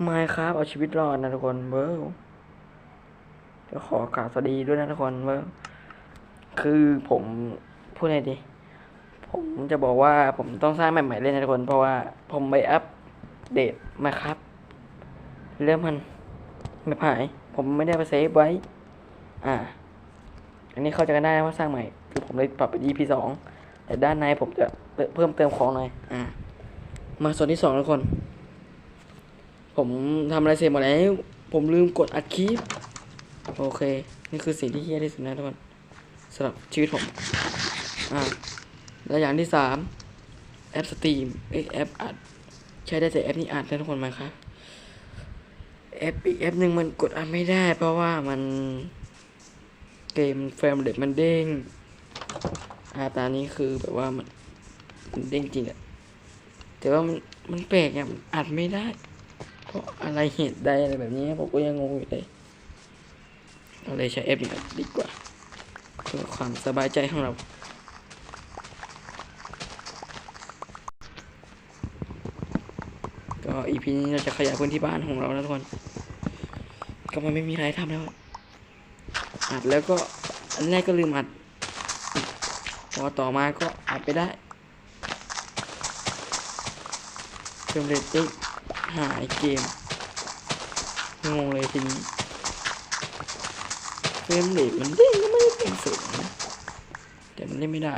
ไม่ครับเอาชีวิตรอดนะทุกคนเบอร์จะขอกราบสวัสดีด้วยนะทุกคนเบอร์คือผมพูดไงดี ผมจะบอกว่าผมต้องสร้างใหม่ๆเล่นนะทุกคน เพราะว่าผมไปอัปเดตมาครับ เรื่องมันไม่หาย ผมไม่ได้ไปเซฟไว้ อ่า อันนี้เข้าใจกันได้ว่าสร้างใหม่ คือผมเลยปรับเป็น EP สองแต่ด้านในผมจะเพิ่มเติมของหน่อย อ่า มาส่วนที่สองทุกคน ผมทำอะไรเสร็จหมดแล้ว ผมลืมกดอัดคลิป โอเค นี่คือสิ่งที่เฮี้ยที่สุดนะทุกคนสำหรับชีวิตผม อ่า แล้วอย่างที่สามแอปสตรีมเอ้ยแอปอัด ใช้ได้แต่แอปนี้อัดนะทุกคนไหมครับแอปอีกแอปหนึ่งมันกดอัดไม่ได้ เพราะว่ามันเกมเฟรมเรทมันเด้งอ่าตานี้คือแบบว่ามันมันเด้งจริงอะแต่ว่ามันมันแปลกอะมันอัดไม่ได้ เพราะอะไรเหตุใดอะไรแบบนี้ผมก็ยังงงอยู่เลยเราเลยใช้แอปนี้ดีกว่าเพื่อความสบายใจของเราก็อีพีนี้เราจะขยายพื้นที่บ้านของเรานะทุกคน ก็มันไม่มีอะไรทำแล้วอัดแล้วก็อันแรกก็ลืมอัด พอต่อมาก็อัดไปได้เฟรมเรทเด้ง หายเกม งงเลยทีนี้เฟรมเรทมันเด้งก็ไม่ได้เป็นสูงนะแต่มันเล่นไม่ได้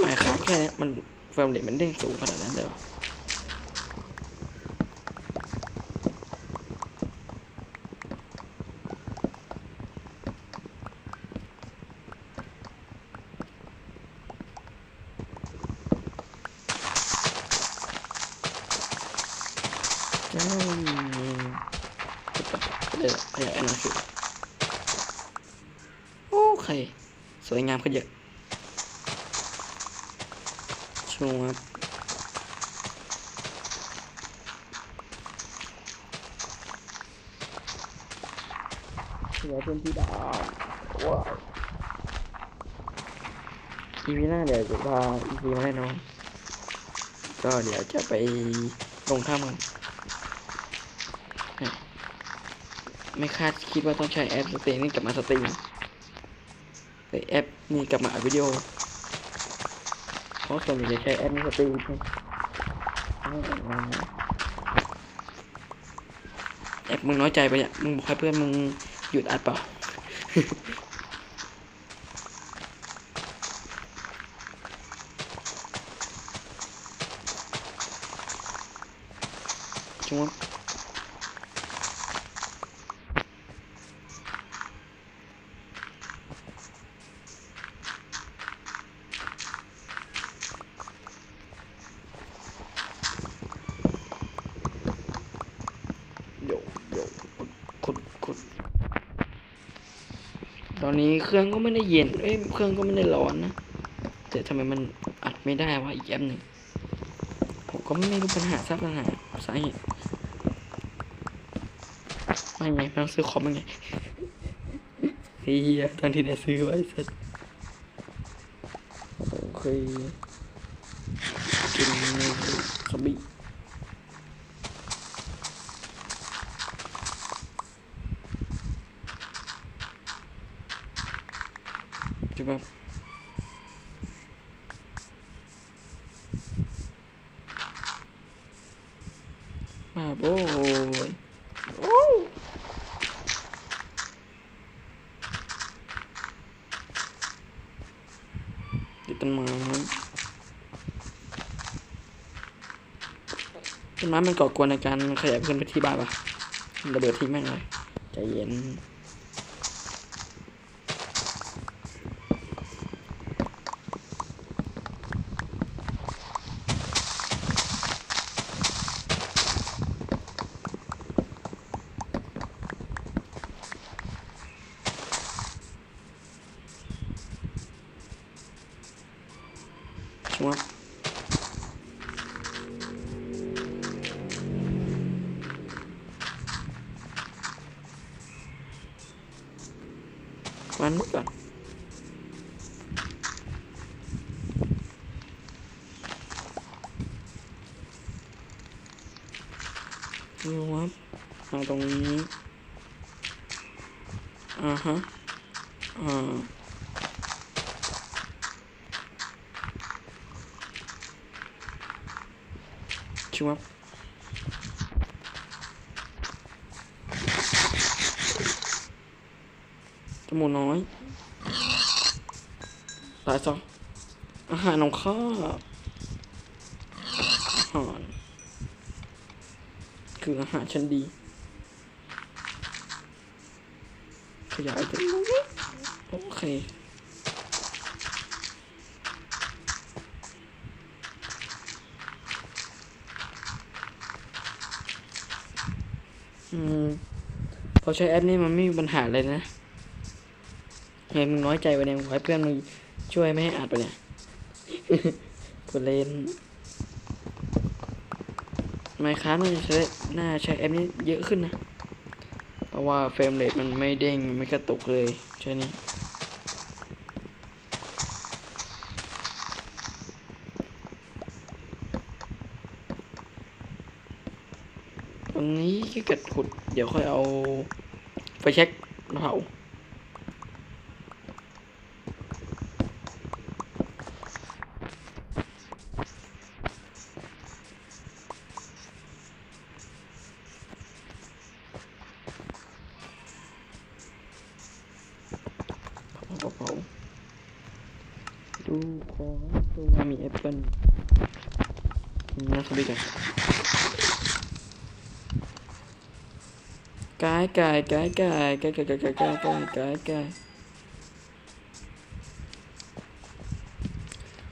หมายความแค่นี้มันเฟรมเรทมันเด้งสูงขนาดนั้นเลย เหรอเจ้าเลยขยายอันนั้นคือโอเค สวยงามขึ้นเยอะชูครับขยายพื้นที่ดาวว้าวอีพีหน้าเดี๋ยวจะพาอีพีมาให้น้องก็เดี๋ยวจะไปลงท่ามัน ไม่คาดคิดว่าต้องใช้แอปสตรีมมิ่กลับมาสตรีมแต่แอปนี่กลับมาอัดวิดีโอ เพราะส่วนใหญ่จะใช้แอปนี้สตรีมแอปมึงน้อยใจไปเนี่ยมึงบอกให้เพื่อนมึงหยุดอัดเปล่าจังวะ โยโยขุดขุด ตอนนี้เครื่องก็ไม่ได้เย็น เอ้ย เครื่องก็ไม่ได้ร้อนนะ แต่ทำไมมันอัดไม่ได้วะอีกแอปหนึ่งผมก็ไม่รู้ปัญหาทราบปัญหาสาเหตุไม่ไงไม่ต้องซื้อคอมยังไงเฮียตอนที่ได้ซื้อไว้เสร็จโอเคกินสบี จุ๊บ มาโบยโอ้ติดต้นไม้ต้นไม้มันก่อกวนในการขยายพื้นที่บ้านปะระเบิดทิ้งแม่งเลยใจเย็น quán mất rồi. Nhiều quá. À đồng ý. À hả? À. Chú up มูกน้อยตายซะอาหารของข้าอาหารคืออาหารชั้นดี ขยายตัวโอเคอืมพอใช้แอปนี้มันไม่มีปัญหาเลยนะ ไงมึงน้อยใจไปเนี่ยมึงขอให้เพื่อนมึงช่วยไม่ให้อัดไปเนี่ยกูเล่นไมค้าน่าจะใช้น่าใช้แอปนี้เยอะขึ้นนะ เพราะว่าเฟรมเรทมันไม่เด้งไม่กระตุกเลยใช่นี้ตรงนี้ขี้เกิดขุด เดี๋ยวค่อยเอาไฟเช็คมาเผา องตัวมีแอปเปิ้ลนี่นะสวัสดีกันกายกายกายกายกายกายกายกายกายกายกายกาย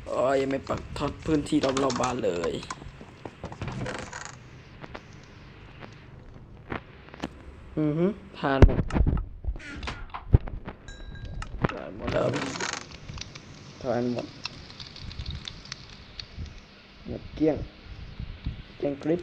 โอ้ยยังไม่ปักทอดพื้นที่รอบๆบ้านเลยอือฮึทานหมดทานหมดแล้วทานหมดหมดเกี้ยงเกลี้ยงกริบ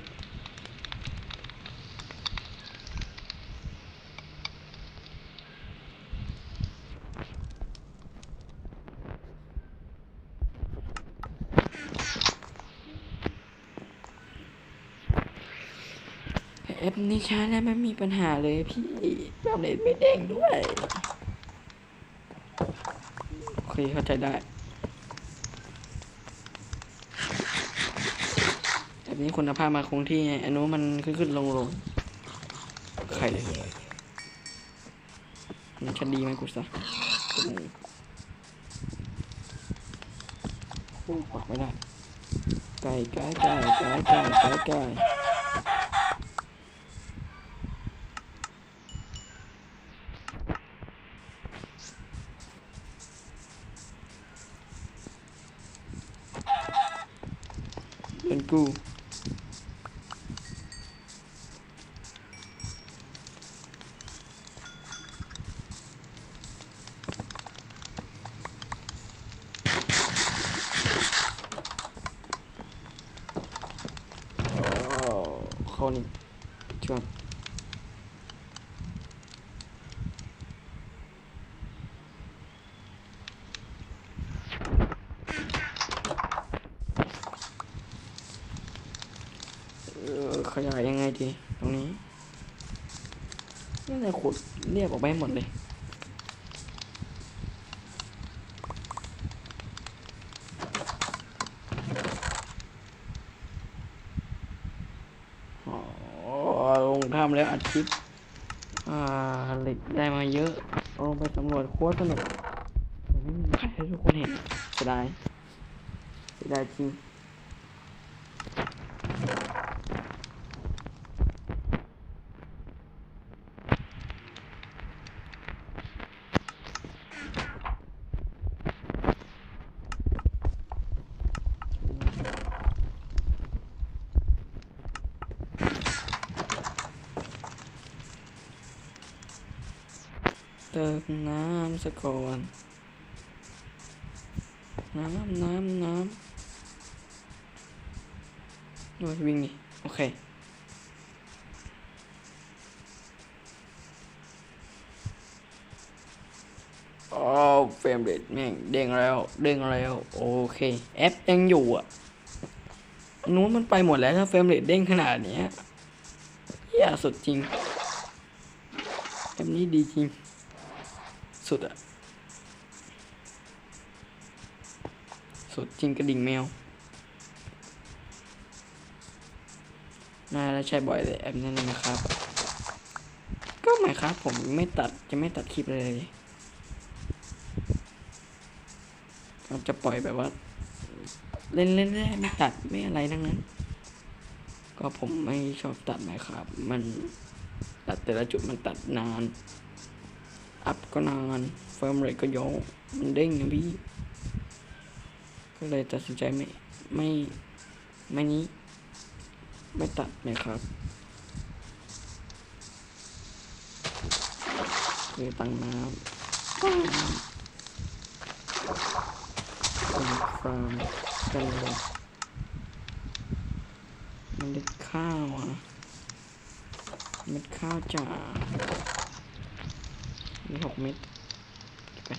แอปนี้ใช้แล้วไม่มีปัญหาเลยพี่แบบเน็ตไม่เด้งด้วย โอเคเข้าใจได้ แบบนี้คุณภาพมาคงที่ไงอันนู้นมันขึ้นขึ้นลงลงใครเลยมันชันดีไหมกูซะโอ้ปักไม่ได้ไก่ไก่ไก่ไก่ไก่ไก่ไก่เป็นกูอ๋อเข้านี่ช่วยเออข ยายยังไงดี ตรงนี้นี่เลยขุดเรียบออกไปหมดเลยอ๋อลงทำแล้วอัดคลิป อ่าเหล็กได้มาเยอะเอาลงไปสำรวจโคตรสนุกไม่มีใครให้ทุกคนเห็นเสียดายเสียดายจริง ติมน้ำสะก่อน น้ำน้ำน้ำโอ้ยวิ่งนี่โอเคอ๋อเฟรมเรทแม่งเด้งแล้ว เด้งแล้ว โอเค แอปยังอยู่อะนู้นมันไปหมดแล้วถ้าเฟรมเรทเด้งขนาดนี้ยเหี้ยสุดจริงเนี่ดีจริง สุดอะสุดจริงกระดิ่งแมวน่าจะใช้บ่อยเลยแอปนั้นนะครับ ก็หมายครับผมไม่ตัดจะไม่ตัดคลิปเลยเราจะปล่อยแบบว่า เล่นเล่นๆไม่ตัดไม่อะไรทั้งนั้น ก็ผมไม่ชอบตัดหมายครับ มันตัดแต่ละจุดมันตัดนาน อัพก็นานเฟิร์มเรทก็โยกมันเด้งนะพี่ ก็เลยตัดสินใจไม่ไม่ไม่นี้ ไม่ตัดนะครับคือตั้งน้ำตั้งน้ำเป็นฟาร์มกันเลยมันเล็ดข้าวอะเม็ดข้าวจ่า มีหกเม็ดไป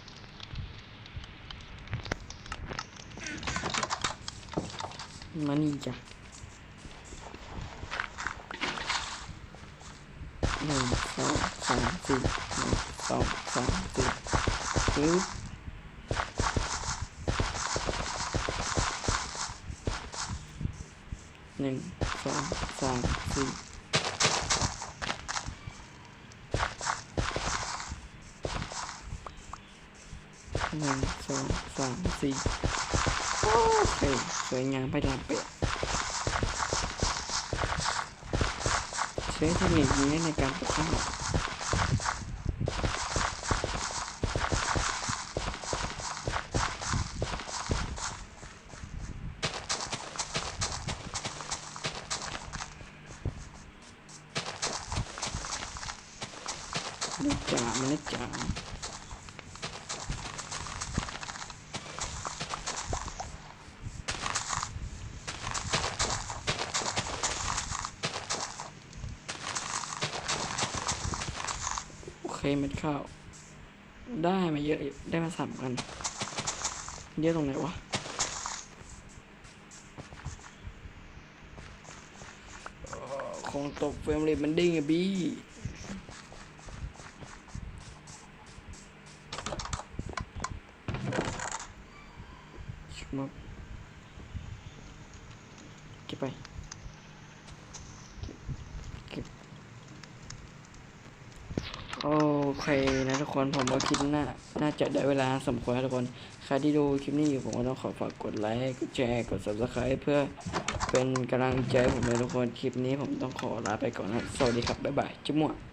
มานี่จ้ะหนึ่งสองสามสี่หนึ่งสองสามสี่ปึ๊บหนึ่งสองสามสี่ หนึ่งสองสามสี่โอเคสวยงามไปลามเปะใช้เทคนิคนี้ในการปลูกข้าวเล็ดจ๋ามันเล็ดจ๋า เคเม็ดข้าว ได้มาเยอะได้มาสามกัน เยอะตรงไหนวะของตกเฟรมเรทมันเด้งอะบี้ชุบมาเก็บไป เก็บ โอเคนะทุกคนผมว่าคลิปหน้าน่าจะได้เวลาสมควรทุกคน ใครที่ดูคลิปนี้อยู่ผมก็ต้องขอฝากกดไลค์กดแชร์กด subscribe เพื่อเป็นกำลังใจผมเลยทุกคนคลิปนี้ผมต้องขอลาไปก่อนนะสวัสดีครับบ๊ายบายจุ๊บมั่ว